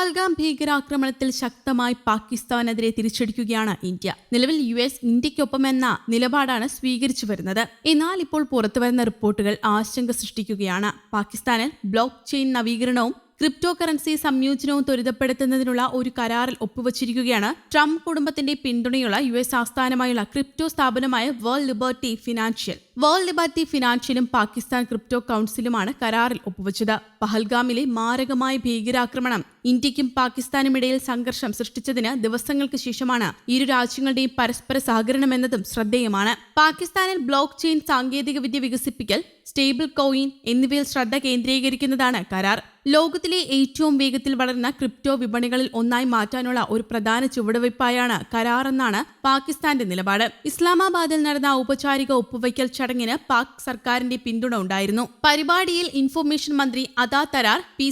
പഹൽഗാം ഭീകരാക്രമണത്തിൽ ശക്തമായി പാകിസ്ഥാനെതിരെ തിരിച്ചടിക്കുകയാണ് ഇന്ത്യ. നിലവിൽ യു എസ് ഇന്ത്യക്കൊപ്പം എന്ന നിലപാടാണ് സ്വീകരിച്ചു വരുന്നത്. എന്നാൽ ഇപ്പോൾ പുറത്തുവരുന്ന റിപ്പോർട്ടുകൾ ആശങ്ക സൃഷ്ടിക്കുകയാണ്. പാകിസ്ഥാനിൽ ബ്ലോക്ക് ചെയിൻ നവീകരണവും ക്രിപ്റ്റോ കറൻസി സംയോജനവും ത്വരിതപ്പെടുത്തുന്നതിനുള്ള ഒരു കരാറിൽ ഒപ്പുവച്ചിരിക്കുകയാണ്. ട്രംപ് കുടുംബത്തിന്റെ പിന്തുണയുള്ള യു എസ് ആസ്ഥാനമായുള്ള ക്രിപ്റ്റോ സ്ഥാപനമായ World Liberty Financial. World Liberty ഫിനാൻഷ്യലും Pakistan crypto കൗൺസിലുമാണ് കരാറിൽ ഒപ്പുവച്ചത്. പഹൽഗാമിലെ മാരകമായ ഭീകരാക്രമണം ഇന്ത്യക്കും പാകിസ്ഥാനും ഇടയിൽ സംഘർഷം സൃഷ്ടിച്ചതിന് ദിവസങ്ങൾക്ക് ശേഷമാണ് ഇരു രാജ്യങ്ങളുടെയും പരസ്പര സഹകരണമെന്നതും ശ്രദ്ധേയമാണ്. പാകിസ്ഥാനിൽ ബ്ലോക്ക് ചെയിൻ സാങ്കേതികവിദ്യ വികസിപ്പിക്കൽ സ്റ്റേബിൾ കോയിൻ എന്നിവയിൽ ശ്രദ്ധ കേന്ദ്രീകരിക്കുന്നതാണ് കരാർ. ലോകത്തിലെ ഏറ്റവും വേഗത്തിൽ വളർന്ന ക്രിപ്റ്റോ വിപണികളിൽ ഒന്നായി മാറ്റാനുള്ള ഒരു പ്രധാന ചുവടുവയ്പായാണ് കരാർ എന്നാണ് പാകിസ്ഥാന്റെ നിലപാട്. ഇസ്ലാമാബാദിൽ നടന്ന ഔപചാരിക ഒപ്പുവയ്ക്കൽ ചടങ്ങിന് പാക് സർക്കാരിന്റെ പിന്തുണ ഉണ്ടായിരുന്നു. പരിപാടിയിൽ ഇൻഫർമേഷൻ മന്ത്രി അദാ Tarar P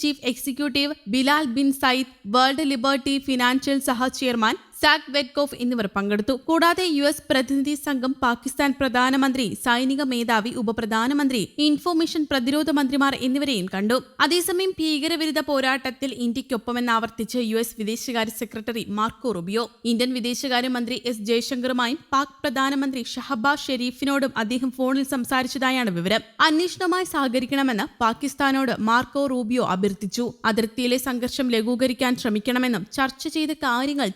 chief executive Bilal bin Sayed world liberty financial സഹ ചെയർമാൻ സാക് വെറ്റ്കോഫ് എന്നിവർ പങ്കെടുത്തു. കൂടാതെ യു എസ് പ്രതിനിധി സംഘം പാകിസ്ഥാൻ പ്രധാനമന്ത്രി സൈനിക മേധാവി ഉപപ്രധാനമന്ത്രി ഇൻഫോർമേഷൻ പ്രതിരോധ മന്ത്രിമാർ എന്നിവരെയും കണ്ടു. അതേസമയം ഭീകരവിരുദ്ധ പോരാട്ടത്തിൽ ഇന്ത്യക്കൊപ്പമെന്ന് ആവർത്തിച്ച് യു എസ് വിദേശകാര്യ സെക്രട്ടറി മാർക്കോ റുബിയോ. ഇന്ത്യൻ വിദേശകാര്യമന്ത്രി എസ് ജയശങ്കറുമായും പാക് പ്രധാനമന്ത്രി ഷഹബാസ് ഷെരീഫിനോടും അദ്ദേഹം ഫോണിൽ സംസാരിച്ചതായാണ് വിവരം. അന്വേഷണവുമായി സഹകരിക്കണമെന്ന് പാകിസ്ഥാനോട് മാർക്കോ റൂബിയോ അഭ്യർത്ഥിച്ചു. അതിർത്തിയിലെ സംഘർഷം ലഘൂകരിക്കാൻ ശ്രമിക്കണമെന്നും ചർച്ച ചെയ്ത കാര്യങ്ങൾ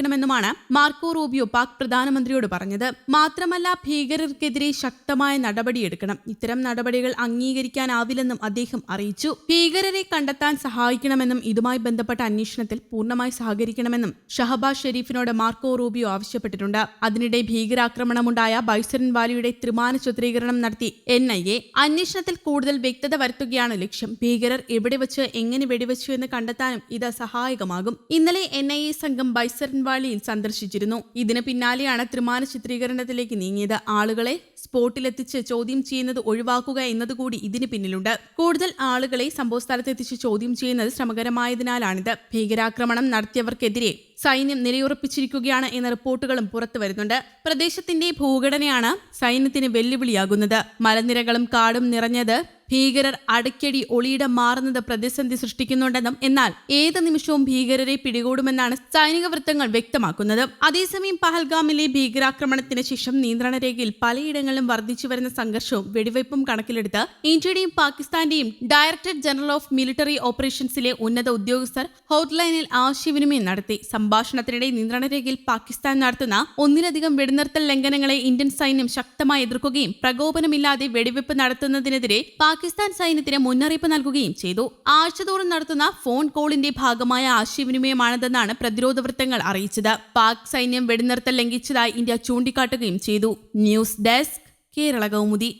തീരുമാനിക്കണമെന്നുമാണ് മാർക്കോ റൂബിയോ പാക് പ്രധാനമന്ത്രിയോട് പറഞ്ഞത്. മാത്രമല്ല ഭീകരർക്കെതിരെ ശക്തമായ നടപടിയെടുക്കണം. ഇത്തരം നടപടികൾ അംഗീകരിക്കാനാവില്ലെന്നും അദ്ദേഹം അറിയിച്ചു. ഭീകരരെ കണ്ടെത്താൻ സഹായിക്കണമെന്നും ഇതുമായി ബന്ധപ്പെട്ട അന്വേഷണത്തിൽ പൂർണമായി സഹകരിക്കണമെന്നും ഷഹബാസ് ഷെരീഫിനോട് മാർക്കോ റൂബിയോ ആവശ്യപ്പെട്ടിട്ടുണ്ട്. അതിനിടെ ഭീകരാക്രമണമുണ്ടായ ബൈസരൻ വാലിയുടെ ത്രിമാന ചിത്രീകരണം നടത്തി എൻ ഐ എ. അന്വേഷണത്തിൽ കൂടുതൽ വ്യക്തത വരുത്തുകയാണ് ലക്ഷ്യം. ഭീകരർ എവിടെ വെച്ച് എങ്ങനെ വെടിവെച്ചു എന്ന് കണ്ടെത്താനും ഇത് സഹായകമാകും. ഇന്നലെ എൻ ഐ എ സംഘം ബൈസരൻ വാലിയിൽ സന്ദർശിച്ചിരുന്നു. ഇതിന് പിന്നാലെയാണ് ത്രിമാന ചിത്രീകരണത്തിലേക്ക് നീങ്ങിയത്. ആളുകളെ സ്പോട്ടിലെത്തിച്ച് ചോദ്യം ചെയ്യുന്നത് ഒഴിവാക്കുക എന്നതുകൂടി ഇതിന് പിന്നിലുണ്ട്. കൂടുതൽ ആളുകളെ സംഭവസ്ഥലത്തെത്തിച്ച് ചോദ്യം ചെയ്യുന്നത് ശ്രമകരമായതിനാലാണിത്. ഭീകരാക്രമണം നടത്തിയവർക്കെതിരെ സൈന്യം നിലയുറപ്പിച്ചിരിക്കുകയാണ് എന്ന റിപ്പോർട്ടുകളും പുറത്തു വരുന്നുണ്ട്. പ്രദേശത്തിന്റെ ഭൂഘടനയാണ് സൈന്യത്തിന് വെല്ലുവിളിയാകുന്നത്. മലനിരകളും കാടും നിറഞ്ഞത് ഭീകരർ അടയ്ക്കടി ഒളിയിടം മാറുന്നത് പ്രതിസന്ധി സൃഷ്ടിക്കുന്നുണ്ടെന്നും എന്നാൽ ഏത് നിമിഷവും ഭീകരരെ പിടികൂടുമെന്നാണ് സൈനിക വൃത്തങ്ങൾ വ്യക്തമാക്കുന്നത്. അതേസമയം പഹൽഗാമിലെ ഭീകരാക്രമണത്തിന് ശേഷം നിയന്ത്രണ രേഖയിൽ പലയിടങ്ങളിലും വർദ്ധിച്ചു വരുന്ന സംഘർഷവും വെടിവയ്പും കണക്കിലെടുത്ത് ഇന്ത്യയുടെയും പാകിസ്ഥാന്റെയും ഡയറക്ടർ ജനറൽ ഓഫ് മിലിറ്ററി ഓപ്പറേഷൻസിലെ ഉന്നത ഉദ്യോഗസ്ഥർ ഹോട്ട്ലൈനിൽ ആശയവിനിമയം നടത്തി. സംഭാഷണത്തിനിടെ നിയന്ത്രണ രേഖയിൽ പാകിസ്ഥാൻ നടത്തുന്ന ഒന്നിലധികം വെടിനിർത്തൽ ലംഘനങ്ങളെ ഇന്ത്യൻ സൈന്യം ശക്തമായി എതിർക്കുകയും പ്രകോപനമില്ലാതെ വെടിവെപ്പ് നടത്തുന്നതിനെതിരെ പാകിസ്ഥാൻ സൈന്യത്തിന് മുന്നറിയിപ്പ് നൽകുകയും ചെയ്തു. ആഴ്ചതോറും നടത്തുന്ന ഫോൺ കോളിന്റെ ഭാഗമായ ആശയവിനിമയമാണിതെന്നാണ് പ്രതിരോധ വൃത്തങ്ങൾ അറിയിച്ചത്. പാക് സൈന്യം വെടിനിർത്തൽ ലംഘിച്ചതായി ഇന്ത്യ ചൂണ്ടിക്കാട്ടുകയും ചെയ്തു. News desk Kerala Kaumudi.